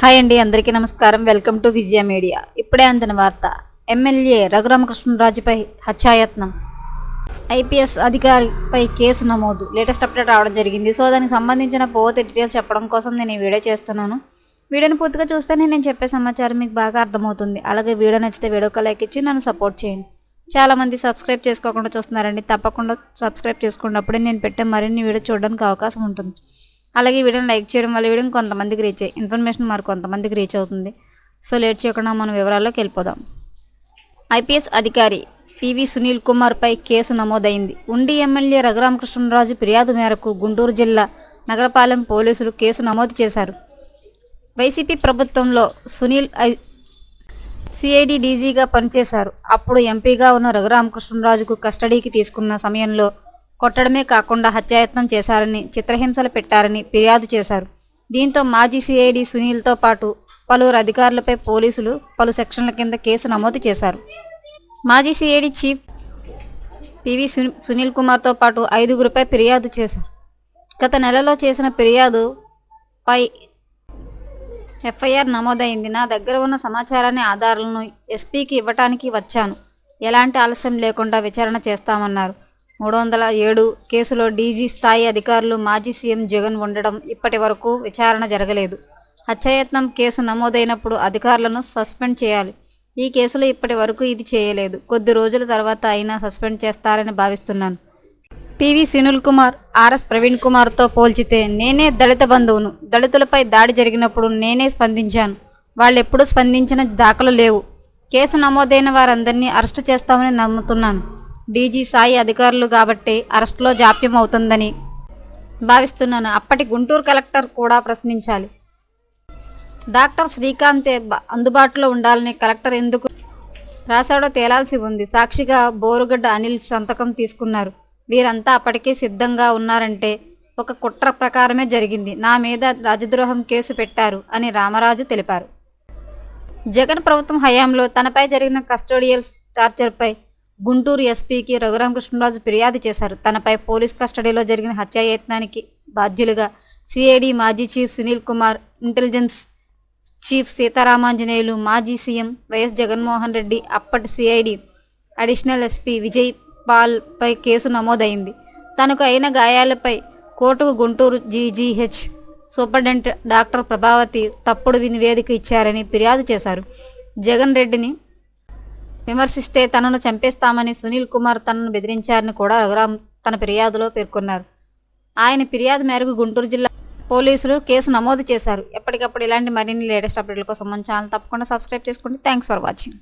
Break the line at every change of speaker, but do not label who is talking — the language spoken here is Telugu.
హాయ్ అండి అందరికీ నమస్కారం. Welcome to Vijaya media. ఇప్పుడే అందిన వార్త ఎమ్మెల్యే రఘురామకృష్ణరాజుపై హత్యాయత్నం. ఐపీఎస్ అధికారిపై కేసు నమోదు. లేటెస్ట్ అప్డేట్ రావడం జరిగింది. సో దానికి సంబంధించిన పోతే డీటెయిల్స్ చెప్పడం కోసం నేను ఈ వీడియో చేస్తున్నాను. వీడియోని పూర్తిగా చూస్తేనే నేను చెప్పే సమాచారం మీకు బాగా అర్థమవుతుంది. అలాగే వీడియో నచ్చితే వీడియోకి లైక్ ఇచ్చి నన్ను సపోర్ట్ చేయండి. చాలామంది సబ్స్క్రైబ్ చేసుకోకుండా చూస్తున్నారండి. తప్పకుండా సబ్స్క్రైబ్ చేసుకున్నప్పుడే నేను పెట్టే మరిన్ని వీడియో చూడడానికి అవకాశం ఉంటుంది. అలాగే వీడియోని లైక్ చేయడం వల్ల వీడియో కొంతమందికి రీచ్ అయ్యి ఇన్ఫర్మేషన్ మరి కొంతమందికి రీచ్ అవుతుంది. సో లేట్ చేయకుండా మనం వివరాల్లోకి వెళ్ళిపోదాం. ఐపీఎస్ అధికారి పివి సునీల్ కుమార్పై కేసు నమోదైంది. ఉండి ఎమ్మెల్యే రఘురామకృష్ణరాజు ఫిర్యాదు మేరకు గుంటూరు జిల్లా నగరపాలెం పోలీసులు కేసు నమోదు చేశారు. వైసీపీ ప్రభుత్వంలో సునీల్ ఐ- సిఐడి డీజీగా పనిచేశారు. అప్పుడు ఎంపీగా ఉన్న రఘురామకృష్ణరాజుకు కస్టడీకి తీసుకున్న సమయంలో కొట్టడమే కాకుండా హత్యాయత్నం చేశారని చిత్రహింసలు పెట్టారని ఫిర్యాదు చేశారు. దీంతో మాజీ సిఐడి సునీల్తో పాటు పలువురు అధికారులపై పోలీసులు పలు సెక్షన్ల కింద కేసు నమోదు చేశారు. మాజీ సిఐడి చీఫ్ పివి సునీల్ కుమార్తో పాటు ఐదుగురిపై ఫిర్యాదు చేశారు. గత నెలలో చేసిన ఫిర్యాదు పై ఎఫ్ఐఆర్ నమోదైంది. నా దగ్గర ఉన్న సమాచారాన్ని ఆధారాలను ఎస్పీకి ఇవ్వటానికి వచ్చాను. ఎలాంటి ఆలస్యం లేకుండా విచారణ చేస్తామన్నారు. మూడు వందల ఏడు కేసులో డీజీ స్థాయి అధికారులు మాజీ సీఎం జగన్ ఉండడం ఇప్పటి వరకు విచారణ జరగలేదు. హత్యాయత్నం కేసు నమోదైనప్పుడు అధికారులను సస్పెండ్ చేయాలి. ఈ కేసులో ఇప్పటి వరకు ఇది చేయలేదు. కొద్ది రోజుల తర్వాత అయినా సస్పెండ్ చేస్తారని భావిస్తున్నాను. పివి సునీల్ కుమార్ ఆర్ఎస్ ప్రవీణ్ కుమార్తో పోల్చితే నేనే దళిత బంధువును. దళితులపై దాడి జరిగినప్పుడు నేనే స్పందించాను. వాళ్ళు ఎప్పుడూ స్పందించిన దాఖలు లేవు. కేసు నమోదైన వారందరినీ అరెస్టు చేస్తామని నమ్ముతున్నాను. డీజీ సాయి అధికారులు కాబట్టి అరెస్టులో జాప్యం అవుతుందని భావిస్తున్నాను. అప్పటి గుంటూరు కలెక్టర్ కూడా ప్రశ్నించాలి. డాక్టర్ శ్రీకాంతే అందుబాటులో ఉండాలని కలెక్టర్ ఎందుకు రాశాడో తేలాల్సి ఉంది. సాక్షిగా బోరుగడ్డ అనిల్ సంతకం తీసుకున్నారు. వీరంతా అప్పటికే సిద్ధంగా ఉన్నారంటే ఒక కుట్ర ప్రకారమే జరిగింది. నా మీద రాజద్రోహం కేసు పెట్టారు అని రామరాజు తెలిపారు. జగన్ ప్రభుత్వం హయాంలో తనపై జరిగిన కస్టోడియల్ టార్చర్పై గుంటూరు ఎస్పీకి రఘురామకృష్ణరాజు ఫిర్యాదు చేశారు. తనపై పోలీస్ కస్టడీలో జరిగిన హత్యాయత్నానికి బాధ్యులుగా సిఐడి మాజీ chief Sunil Kumar intelligence chief Seetharamanjaneyulu మాజీ సీఎం వైఎస్ జగన్మోహన్ రెడ్డి అప్పటి CID additional SP Vijay Paul పై కేసు నమోదైంది. తనకు అయిన గాయాలపై కోర్టుకు Guntur GGH superintendent doctor Prabhavathi తప్పుడు నివేదిక ఇచ్చారని ఫిర్యాదు చేశారు. జగన్ రెడ్డిని విమర్శిస్తే తనను చంపేస్తామని సునీల్ కుమార్ తనను బెదిరించారని కూడా రఘురామ్ తన ఫిర్యాదులో పేర్కొన్నారు. ఆయన ఫిర్యాదు మేరకు గుంటూరు జిల్లా పోలీసులు కేసు నమోదు చేశారు. ఎప్పటికప్పుడు ఇలాంటి మరిన్ని లేటెస్ట్ అప్డేట్ల కోసం మన ఛానల్ తప్పకుండా సబ్స్క్రైబ్ చేసుకోండి. Thanks for watching.